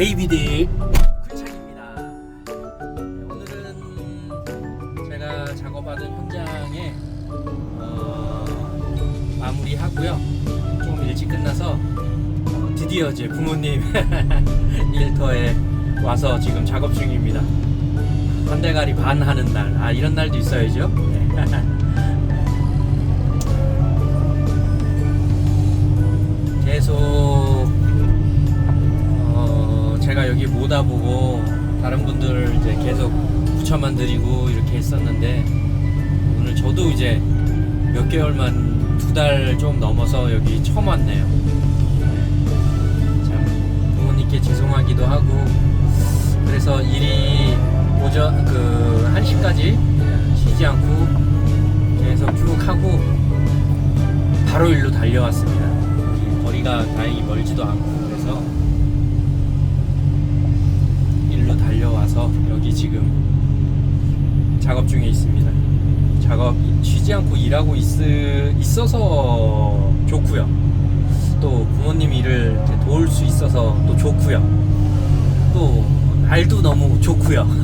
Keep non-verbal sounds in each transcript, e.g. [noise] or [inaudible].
데이비드. 쿨창입니다. 네, 오늘은 제가 작업하던 현장에 어, 마무리하고요. 좀 일찍 끝나서 어, 드디어 이제 부모님 [laughs] 일터에 와서 지금 작업 중입니다. 한 달가리 반 하는 날 아 이런 날도 있어야죠. [laughs] 네. 계속 여기 못 와보고 다른 분들 이제 계속 부처만 드리고 이렇게 했었는데 오늘 저도 이제 몇 개월만 두 달 좀 넘어서 여기 처음 왔네요. 네. 참 부모님께 죄송하기도 하고 그래서 일이 오전 그 1시까지 쉬지 않고 계속 쭉 하고 바로 일로 달려왔습니다. 이 거리가 다행히 멀지도 않고 그래서 일로 달려와서 여기 지금 작업 중에 있습니다. 작업 쉬지 않고 일하고 있, 있어서 좋고요. 또 부모님 일을 도울 수 있어서 또 좋고요. 또 날도 너무 좋고요. [laughs]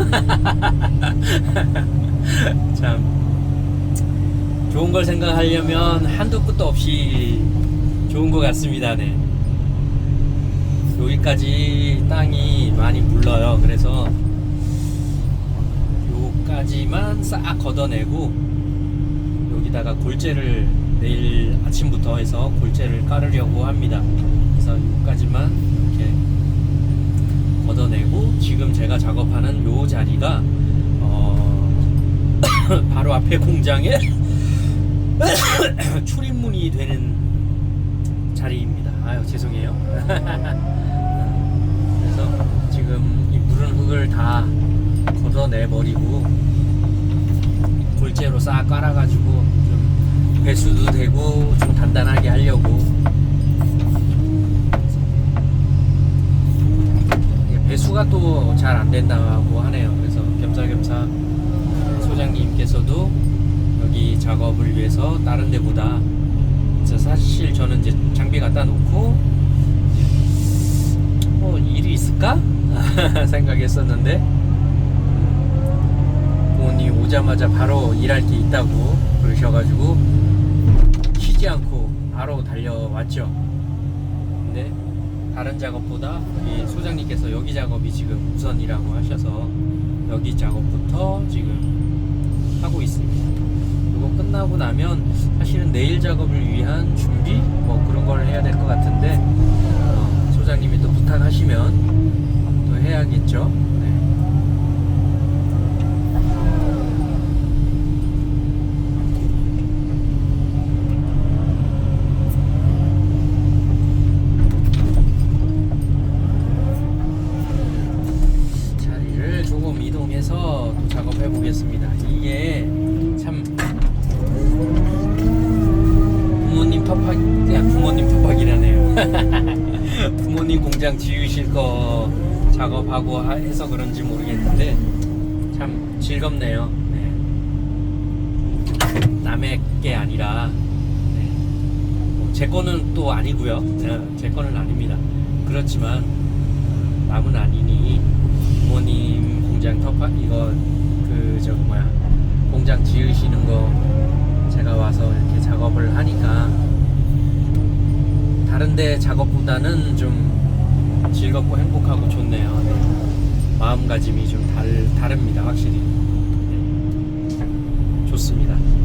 참 좋은 걸 생각하려면 한도 끝도 없이 좋은 것 같습니다. 네. 여기까지 땅이 많이 물러요. 그래서 요까지만 싹 걷어내고 여기다가 골재를 내일 아침부터 해서 골재를 깔으려고 합니다. 그래서 요까지만 이렇게 걷어내고 지금 제가 작업하는 요 자리가 어 [coughs] 바로 앞에 공장에 [coughs] 출입문이 되는 자리입니다. 아유 죄송해요. [laughs] 그래서 지금 이 무른 흙을 다 걷어내 버리고 골재로 싹 깔아가지고 좀 배수도 되고 좀 단단하게 하려고 배수가 또 잘 안 된다고 하네요. 그래서 겸사겸사 소장님께서도 여기 작업을 위해서 다른 데보다 그래서 사실 저는 이제 장비 갖다 놓고 뭐 일이 있을까 [laughs] 생각했었는데 부모님 오자마자 바로 일할 게 있다고 그러셔가지고 쉬지 않고 바로 달려왔죠. 근데 다른 작업보다 이 소장님께서 여기 작업이 지금 우선이라고 하셔서 여기 작업부터 지금 하고 있습니다. 이거 끝나고 나면 사실은 내일 작업을 위한 준비 뭐 그런 걸 해야 될 것 같은데 어, 소장님이 또 부탁하시면 또 해야겠죠. 부모님 공장 지으실 거 작업하고 하- 해서 그런지 모르겠는데 참 즐겁네요. 네. 남의 게 아니라 네. 뭐제 거는 또 아니고요. 네, 제 거는 아닙니다. 그렇지만 어, 남은 아니니 부모님 공장 텃밭 이거 그 저기 뭐야 공장 지으시는 거 제가 와서 이렇게 작업을 하니까 다른데 작업보다는 좀 즐겁고 행복하고 좋네요. 네. 마음가짐이 좀 달, 다릅니다, 확실히. 네. 좋습니다.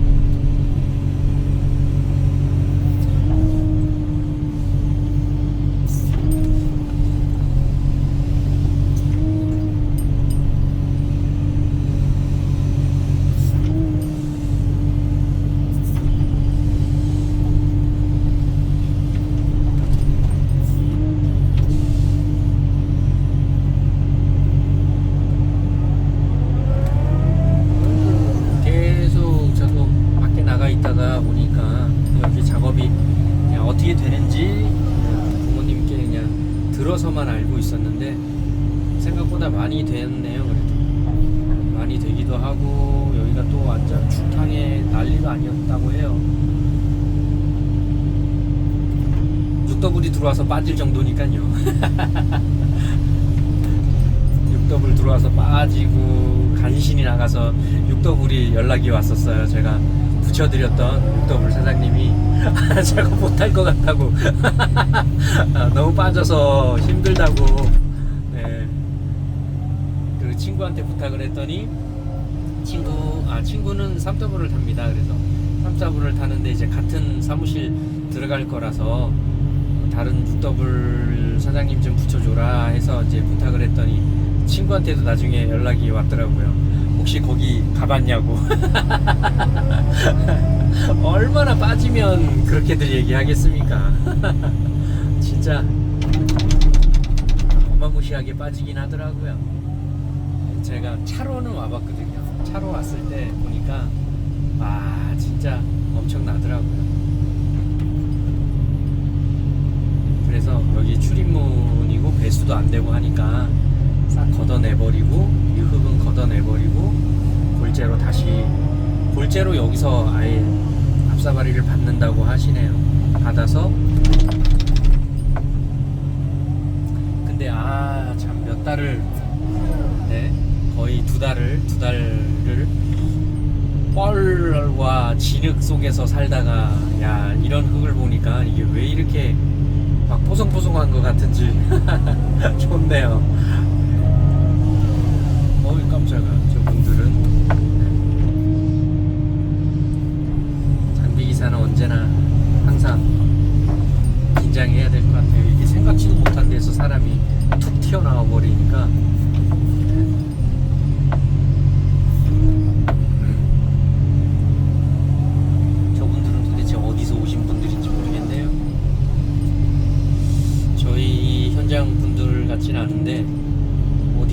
어떻게 되는지 부모님께 그냥 들어서만 알고 있었는데 생각보다 많이 됐네요 그래도 많이 되기도 하고 여기가 또 완전 죽탕에 난리가 아니었다고 해요 육더블이 들어와서 빠질 정도니까요. [laughs] 육더블 들어와서 빠지고 간신히 나가서 육더블이 연락이 왔었어요. 제가 붙여드렸던 육더블 사장님이 [laughs] 제가 못할 것 같다고 [laughs] 아, 너무 빠져서 힘들다고 네. 그 친구한테 부탁을 했더니 친구 아 친구는 3더블을 탑니다. 그래서 3더블을 타는데 이제 같은 사무실 들어갈 거라서 다른 6더블 사장님 좀 붙여줘라 해서 이제 부탁을 했더니 친구한테도 나중에 연락이 왔더라고요. 혹시 거기 가봤냐고. [laughs] 얼마나 빠지면 그렇게들 얘기하겠습니까? [laughs] 진짜 어마무시하게 빠지긴 하더라고요. 제가 차로는 와봤거든요. 차로 왔을 때 보니까 아 진짜 엄청나더라고요. 그래서 여기 출입문이고 배수도 안 되고 하니까 싹 걷어내버리고 이 흙은 걷어내버리고 골재로 다시 골재로 여기서 아예 앞사바리를 받는다고 하시네요. 받아서 근데 아 참 몇 달을 네 거의 두 달을 두 달을 뻘과 진흙 속에서 살다가 야 이런 흙을 보니까 이게 왜 이렇게 막 포송포송한 것 같은지 [laughs] 좋네요. 어이 깜짝아 저분들은 장비 기사는 언제나 항상 긴장해야 될 것 같아요. 이게 생각지도 못한 데서 사람이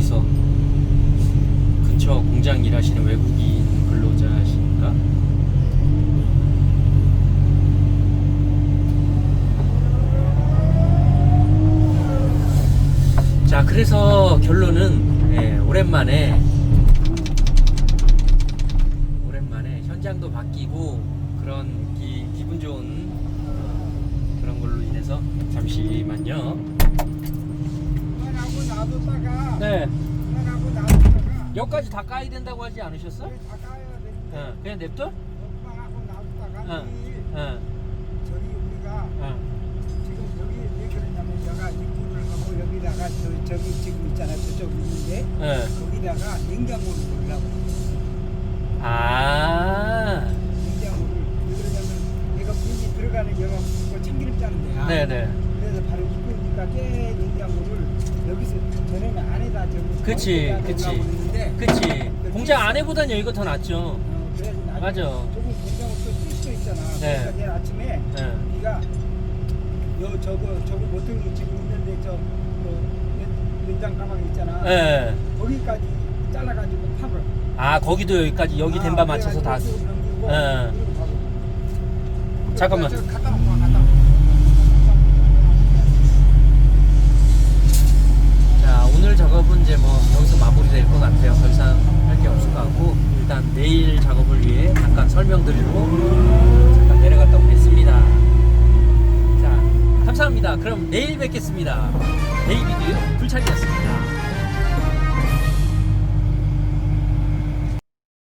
어디서 근처 공장 일하시는 외국인 근로자신가? 자, 그래서 결론은 예, 오랜만에 오랜만에 현장도 바뀌고 그런 기, 기분 좋은 어, 그런 걸로 인해서 잠시만요. 네, 하고 놔뒀다가 여기까지 다 까야 된다고 하지 않으셨어? 여기 다 까야 되는데 어, 그냥 냅둬? 하고 놔뒀다가 어, 내일 어, 저기 우리가 어. 지금 여기 왜 그러냐면 여가 입구를 하고 여기다가 저, 저기 지금 있잖아 저쪽 있는데 예. 거기다가 냉장고를 넣으려고 아, 냉장고를 왜 그러냐면 내가 비행기 들어가는 여가 그 참기름 짜는 데야 네네. 그래서 바로 입구 니까 깨 냉장고를 여기서 전에는 안에다 저기 그치, 그치. 넣으려고 그랬는데 그치. 공장 안에보단 여기가 더 낫죠. 어, 나중에 맞아. 조금 공장을 또쓸 수도 있잖아. 네. 그러니까 내일 아침에 예. 네가 요 저거 저거 모퉁이 지금 있는데 저 뭐, 연장 가방 있잖아. 예. 거기까지 잘라가지고 팝을. 아, 거기도 여기까지 여기 아, 덴바 맞춰서 다. 넘기고 예. 가고. 잠깐만. 저 갖다 놓고 와, 갖다 작업은 이제 뭐 여기서 마무리될 것 같아요. 더 이상 할 게 없을 것 같고 일단 내일 작업을 위해 잠깐 설명드리고 잠깐 내려갔다 오겠습니다. 자, 감사합니다. 그럼 내일 뵙겠습니다. 비디오 불찰이었습니다.